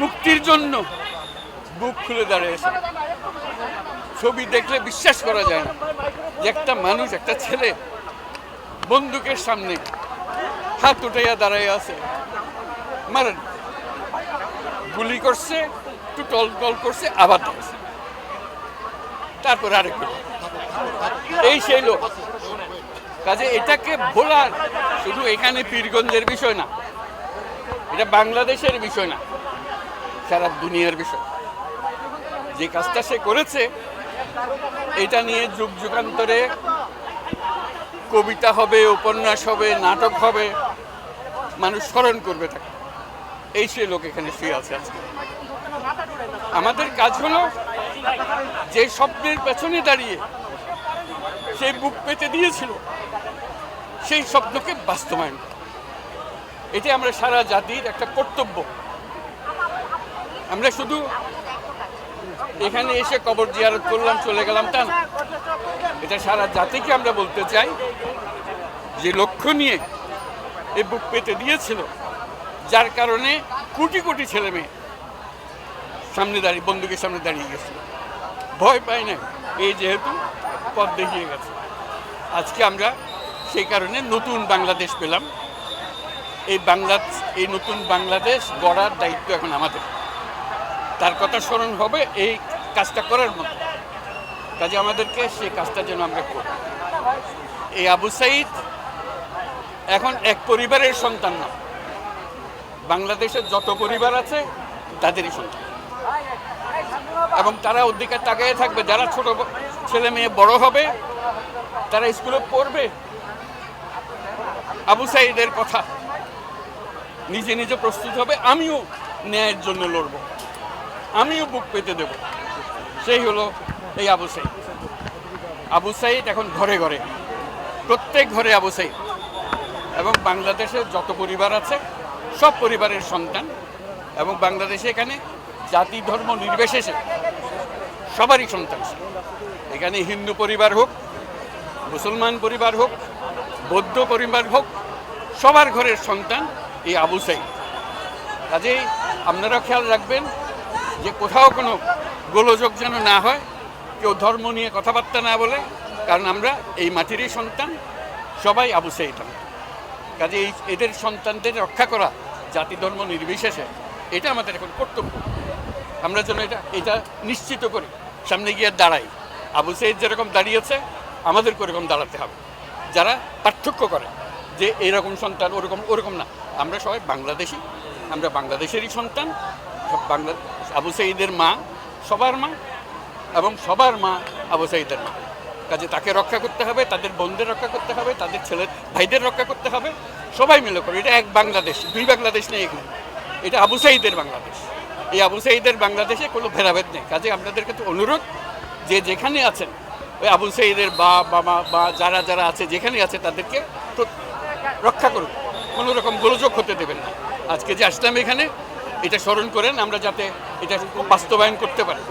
মুক্তির জন্য বুক খুলে দাঁড়িয়েছে ছবি দেখলে বিশ্বাস করা যায় না যে একটা মানুষ, একটা ছেলে বন্দুকের সামনে হাত উঠাইয়া দাঁড়াইয়া আছে। মারেন। গুলি করছে, একটু টল টল করছে, আবার ধরছে। তারপর আরেক। এই সেই লোক। কাজে এটাকে ভোলার শুধু এখানে পীরগঞ্জের বিষয় না, এটা বাংলাদেশের বিষয় না। সারা দুনিয়ার বিষয়। যে কাজটা সে করেছে, এটা নিয়ে যুগ যুগান্তরে কবিতা হবে, উপন্যাস হবে, নাটক হবে, মানুষ স্মরণ করবে তাকে। এই সে লোক এখানে শুয়ে আছে আজকে। আমাদের কাজ হলো যে স্বপ্নের পেছনে দাঁড়িয়ে সেই বুক পেতে দিয়েছিল, সেই স্বপ্নকে বাস্তবায়ন। এটি আমরা সারা জাতির একটা কর্তব্য। আমরা শুধু এখানে এসে কবর জিয়ারত করলাম, চলে গেলাম তা না এটা সারা জাতিকে আমরা বলতে চাই যে লক্ষ্য নিয়ে এই বুক পেতে দিয়েছিল, যার কারণে কোটি কোটি ছেলে মেয়ে সামনে দাঁড়িয়ে, বন্দুকের সামনে দাঁড়িয়ে গেছে। ভয় পায় না, এই যেহেতু পথ দেখিয়ে গেছে। আজকে আমরা সেই কারণে নতুন বাংলাদেশ পেলাম। এই বাংলা এই নতুন বাংলাদেশ গড়ার দায়িত্ব এখন আমাদের। তার কথা স্মরণ হবে, এই কাজটা করার মতো। কাজে আমাদেরকে সেই কাজটা যেন আমরা করি। এই আবু সাইদ এখন এক পরিবারের সন্তান না। বাংলাদেশের যত পরিবার আছে, তাদেরই সন্তান। এবং তারা অধিকার তাকায় থাকবে। যারা ছোট ছেলে মেয়ে বড় হবে, তারা স্কুলে পড়বে। আবু সাইদের কথা নিজে নিজে প্রস্তুত হবে। আমিও ন্যায়ের জন্য লড়ব। আমিও বুক পেতে দেব। সেই হলো এই আবু সাইদ। আবু সাইদ এখন ঘরে ঘরে। প্রত্যেক ঘরে আবু সাইদ। এবং বাংলাদেশের যত পরিবার আছে, সব পরিবারের সন্তান। এবং বাংলাদেশে এখানে জাতি, ধর্ম, নির্বিশেষে সবারই সন্তান। এখানে হিন্দু পরিবার হোক, মুসলমান পরিবার হোক, বৌদ্ধ পরিবার হোক, সবার ঘরের সন্তান এই আবু সাইদ। কাজেই আপনারা খেয়াল রাখবেন যে কোথাও কোনো গোলযোগ যেন না হয়, কেউ ধর্ম নিয়ে কথাবার্তা না বলে, কারণ আমরা এই মাটিরই সন্তান, সবাই আবু আমরা। কাজে এই এদের সন্তানদের রক্ষা করা জাতি ধর্ম নির্বিশেষে, এটা আমাদের এখন কর্তব্য। আমরা যেন এটা এটা নিশ্চিত করি। সামনে গিয়ে দাঁড়াই। আবু সাইদ যেরকম দাঁড়িয়েছে, আমাদেরকে ওরকম দাঁড়াতে হবে। যারা পার্থক্য করে যে এরকম সন্তান ওরকম ওরকম না। আমরা সবাই বাংলাদেশি, আমরা বাংলাদেশেরই সন্তান বাংলা আবু সাইদের মা, সবার মা এবং সবার মা আবু সাইদের মা। কাজে তাকে রক্ষা করতে হবে, তাদের বোনদের রক্ষা করতে হবে, তাদের ছেলের ভাইদের রক্ষা করতে হবে, সবাই মিলে করে এটা এক বাংলাদেশ, দুই বাংলাদেশ নেই এখানে। এটা আবু সাইদের বাংলাদেশ। এই আবু সাইদের বাংলাদেশে কোনো ভেদাভেদ নেই। কাজে আপনাদের কাছে অনুরোধ যে যেখানে আছেন, ওই আবু সাইদের বা বাবা বা যারা যারা আছে, যেখানে আছে, তাদেরকে রক্ষা করুন। কোনো রকম গোলযোগ হতে দেবেন না। আজকে যে আসলাম এখানে এটা স্মরণ করেন আমরা যাতে এটা বাস্তবায়ন করতে পারি।